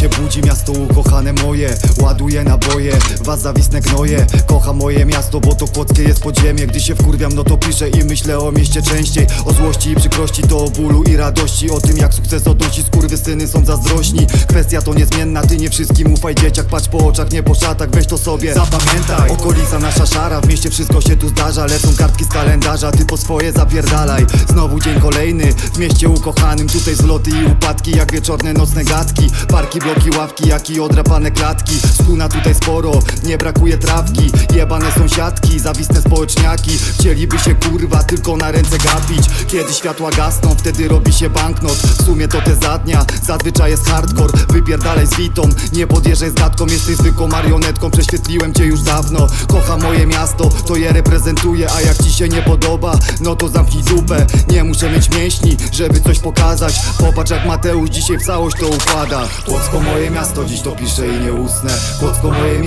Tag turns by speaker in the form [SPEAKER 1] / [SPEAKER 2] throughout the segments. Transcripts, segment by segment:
[SPEAKER 1] Się budzi, miasto ukochane moje Ładuję naboje, was zawisne gnoje Kocham moje miasto, bo to kłodzkie jest podziemie. Gdy się wkurwiam, no to piszę i myślę o mieście częściej. O złości i przykrości, to o bólu i radości O tym jak sukces odnosi, skurwysyny są zazdrośni. Kwestia to niezmienna, ty nie wszystkim ufaj dzieciak Patrz po oczach, nie po szatach, weź to sobie. Zapamiętaj, okolica nasza szara W mieście wszystko się tu zdarza, lecą kartki z kalendarza Ty po swoje zapierdalaj, znowu dzień kolejny W mieście ukochanym, tutaj zloty i upadki Jak wieczorne nocne gadki. Parki, bloki, ławki, jak i odrapane klatki. Skuna tutaj sporo, nie brakuje trawki. Jebane sąsiadki, zawistne społeczniaki. Chcieliby się kurwa tylko na ręce gapić. Kiedy światła gasną, wtedy robi się banknot. W sumie to te za dnia, zazwyczaj jest hardcore. Wypierdalaj z witą, nie podjeżdżaj z gadką Jesteś zwykłą marionetką, prześwietliłem cię już dawno. Kocham moje miasto, to je reprezentuję A jak ci się nie podoba, no to zamknij dupę. Nie muszę mieć mięśni, żeby coś pokazać. Popatrz jak Mateusz dzisiaj w całość to układa Moje miasto, dziś to piszę i nie usnę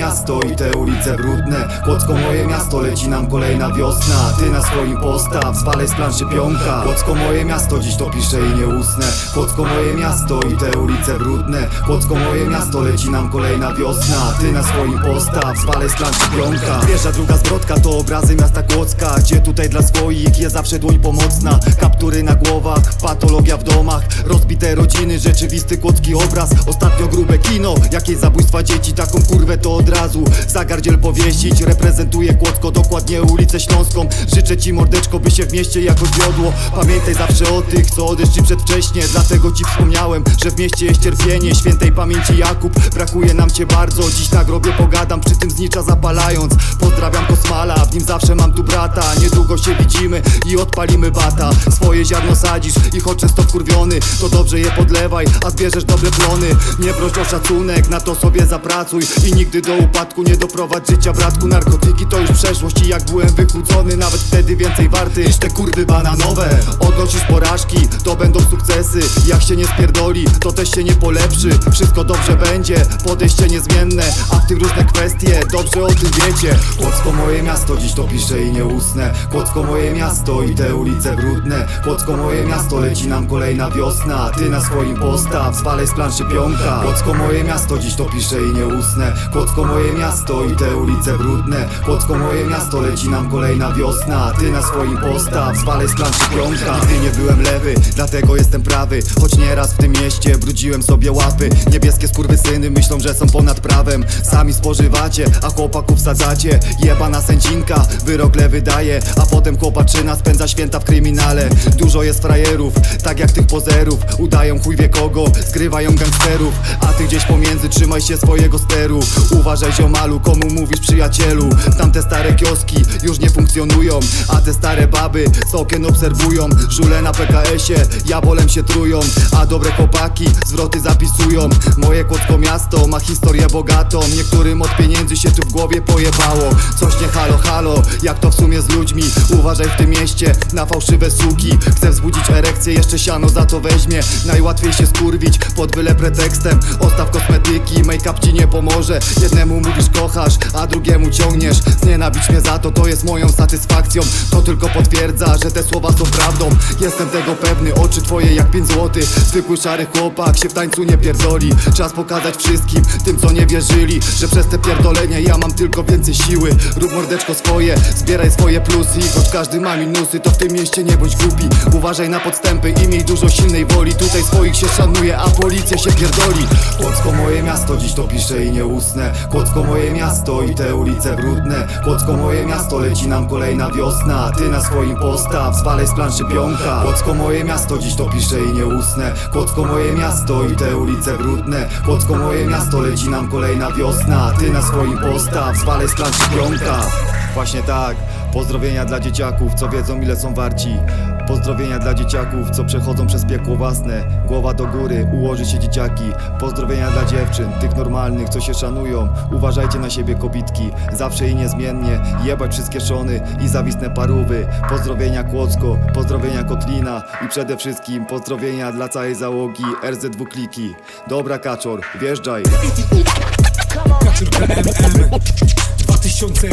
[SPEAKER 1] miasto i te ulice brudne. Kłodzko moje miasto, leci nam kolejna wiosna. Ty na swoim postaw, zwalej z planszy pionka. Kłodzko moje miasto, dziś to piszę i nie usnę. Kłodzko moje miasto i te ulice brudne. Kłodzko moje miasto, leci nam kolejna wiosna. Ty na swoim postaw, zwalej z planszy pionka. Pierwsza, druga zwrotka to obrazy miasta Kłodzka. Gdzie tutaj dla swoich jest zawsze dłoń pomocna? Kaptury na głowach, patologia w domach. Rozbite rodziny, rzeczywisty kłodzki obraz. Ostatnio grube kino, jakieś zabójstwa dzieci. Taką kurwę to od razu za gardziel powiesić Reprezentuję Kłodzko, dokładnie ulicę Śląską. Życzę ci mordeczko, by się w mieście jakoś wiodło. Pamiętaj zawsze o tych, co odeszli przedwcześnie. Dlatego ci wspomniałem, że w mieście jest cierpienie. Świętej pamięci Jakub, brakuje nam cię bardzo. Dziś na grobie pogadam, przy tym znicza zapalając. Pozdrawiam Kosmala, w nim zawsze mam tu brata. Niedługo się widzimy i odpalimy bata. Swoje ziarno sadzisz i choć często wkurwiony To dobrze je podlewaj, a zbierzesz dobre plony. Nie proś o szacunek, na to sobie zapracuj I nigdy do upadku nie doprowadź życia bratku. Narkotyki to już przeszłość i jak byłem wychudzony Nawet wtedy więcej warty niż te kurwy bananowe. Odnosisz porażki, to będą sukcesy. Jak się nie spierdoli, to też się nie polepszy. Wszystko dobrze będzie, podejście niezmienne. A w tych różne kwestie, dobrze o tym wiecie. Kłodzko moje miasto, dziś to piszę i nie usnę. Kłodzko moje miasto i te ulice brudne. Kłodzko moje miasto, leci nam kolejna wiosna. Ty na swoim postaw, zwalej z planszy pionka Kłodzko moje miasto, dziś to piszę i nie usnę. Kłodzko moje miasto i te ulice brudne. Kłodzko moje miasto, leci nam kolejna wiosna. Ty na swoim postaw, zwalej z planszy pionka Nigdy nie byłem lewy, dlatego jestem prawy. Choć nieraz w tym mieście brudziłem sobie łapy. Niebieskie skurwysyny myślą, że są ponad prawem. Sami spożywacie, a chłopaków sadzacie Jebana sędzinka, wyrok lewy daje. A potem chłopaczyna spędza święta w kryminale. Dużo jest frajerów, tak jak tych pozerów. Udają chuj wie kogo, skrywają gangsterów. A ty gdzieś pomiędzy trzymaj się swojego steru. Uważaj ziomalu, komu mówisz przyjacielu? Tamte stare kioski już nie funkcjonują A te stare baby z okien obserwują. Żule na PKS-ie, jabolem się trują A dobre chłopaki zwroty zapisują. Moje kłodzko miasto ma historię bogatą. Niektórym od pieniędzy się tu w głowie pojebało. Coś nie halo halo, jak to w sumie z ludźmi? Uważaj w tym mieście na fałszywe suki. Chcę wzbudzić erekcję, jeszcze siano za to weźmie. Najłatwiej się skurwić pod byle pretekstem. Ostaw kosmetyki, make-up ci nie pomoże. Jednemu mówisz kochasz, a drugiemu ciągniesz. Znienawić mnie za to, to jest moją satysfakcją. To tylko potwierdza, że te słowa są prawdą. Jestem tego pewny, oczy twoje jak pięć złotych. Zwykły szary chłopak się w tańcu nie pierdoli. Czas pokazać wszystkim, tym co nie wierzyli Że przez te pierdolenie ja mam tylko więcej siły. Rób mordeczko swoje, zbieraj swoje plusy. Choć każdy ma minusy, to w tym mieście nie bądź głupi. Uważaj na podstępy i miej dużo silnej woli. Tutaj swoich się szanuje, a policja się pierdoli. Kłodzko moje miasto, dziś to piszę i nie usnę. Kłodzko moje miasto i te ulice brudne. Kłodzko moje miasto, leci nam kolejna wiosna. Ty na swoim postaw, zwalej z planszy pionka. Kłodzko moje miasto, dziś to piszę i nie usnę Kłodzko moje miasto i te ulice brudne. Kłodzko moje miasto, leci nam kolejna wiosna. Ty na swoim postaw, zwalej z planszy pionka. Właśnie tak, pozdrowienia dla dzieciaków, co wiedzą ile są warci Pozdrowienia dla dzieciaków, co przechodzą przez piekło własne. Głowa do góry, ułoży się dzieciaki. Pozdrowienia dla dziewczyn, tych normalnych, co się szanują. Uważajcie na siebie kobitki, zawsze i niezmiennie. Jebać wszystkie szony i zawisne parówy. Pozdrowienia Kłodzko, pozdrowienia Kotlina. I przede wszystkim pozdrowienia dla całej załogi RZ2 Kliki. Dobra Kaczor, wjeżdżaj.
[SPEAKER 2] Kaczor KMM 2000